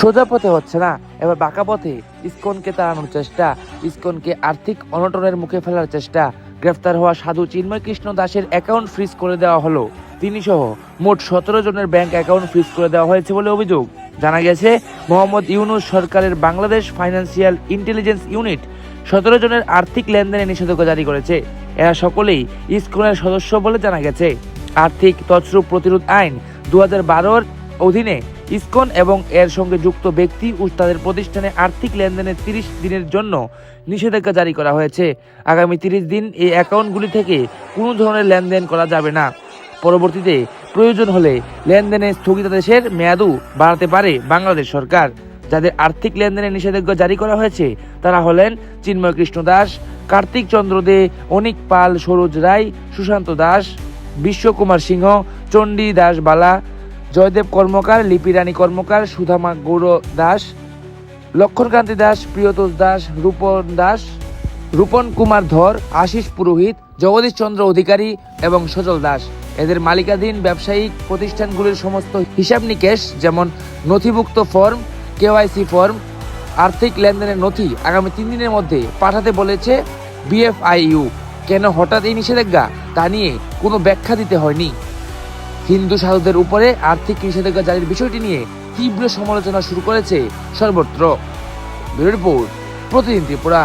সোজা পথে হচ্ছে না। এবার বাঁকা পথে ইসকনকে তাড়ানোর চেষ্টা। ইসকনকে আর্থিক অনটনের মুখে ফেলার চেষ্টা। গ্রেফতার হওয়া সাধু চিন্ময় কৃষ্ণ দাসের অ্যাকাউন্ট ফ্রিজ করে দেওয়া হলো। তিনি সহ মোট সতেরো জনের ব্যাংক অ্যাকাউন্ট ফ্রিজ করে দেওয়া হয়েছে বলে অভিযোগ। জানা গেছে, মোহাম্মদ ইউনুস সরকারের বাংলাদেশ ফাইন্যান্সিয়াল ইন্টেলিজেন্স ইউনিট সতেরো জনের আর্থিক লেনদেনে নিষেধাজ্ঞা জারি করেছে। এরা সকলেই ইসকনের সদস্য বলে জানা গেছে। আর্থিক তছরূপ প্রতিরোধ আইন দু হাজার বারোর অধীনে ইসকন এবং এর সঙ্গে যুক্ত ব্যক্তি ও তাদের প্রতিষ্ঠানে আর্থিক লেনদেনের তিরিশ দিনের জন্য নিষেধাজ্ঞা জারি করা হয়েছে। আগামী তিরিশ দিন এই অ্যাকাউন্টগুলি থেকে কোনো ধরনের লেনদেন করা যাবে না। পরবর্তীতে প্রয়োজন হলে লেনদেনের স্থগিতাদেশের মেয়াদও বাড়াতে পারে বাংলাদেশ সরকার। যাদের আর্থিক লেনদেনের নিষেধাজ্ঞা জারি করা হয়েছে, তারা হলেন চিন্ময় কৃষ্ণ দাস, কার্তিক চন্দ্র দে, অনিক পাল, সরোজ রায়, সুশান্ত দাস, বিশ্বকুমার সিংহ, চণ্ডী দাস বালা জয়দেব কর্মকার, লিপি রানী কর্মকার, সুধামা গৌর দাস লক্ষণকান্তি দাস, প্রিয়তোষ দাস, রূপন দাস, রূপন কুমার ধর, আশিস পুরোহিত, জগদীশ চন্দ্র অধিকারী এবং সজল দাস। এদের মালিকাধীন ব্যবসায়িক প্রতিষ্ঠানগুলির সমস্ত হিসাব নিকেশ, যেমন নথিভুক্ত ফর্ম কেওয়াইসি ফর্ম, আর্থিক লেনদেনের নথি আগামী তিন দিনের মধ্যে পাঠাতে বলেছে বিএফআইইউ কেন হঠাৎ এই নিষেধাজ্ঞা? তা নিয়ে কোনো ব্যাখ্যা দিতে হয়নি। হিন্দু সাধুদের উপরে আর্থিক নিষেধাজ্ঞা জারির বিষয়টি নিয়ে তীব্র সমালোচনা শুরু করেছে সর্বত্র। রিপোর্ট, প্রতিদিন ত্রিপুরা।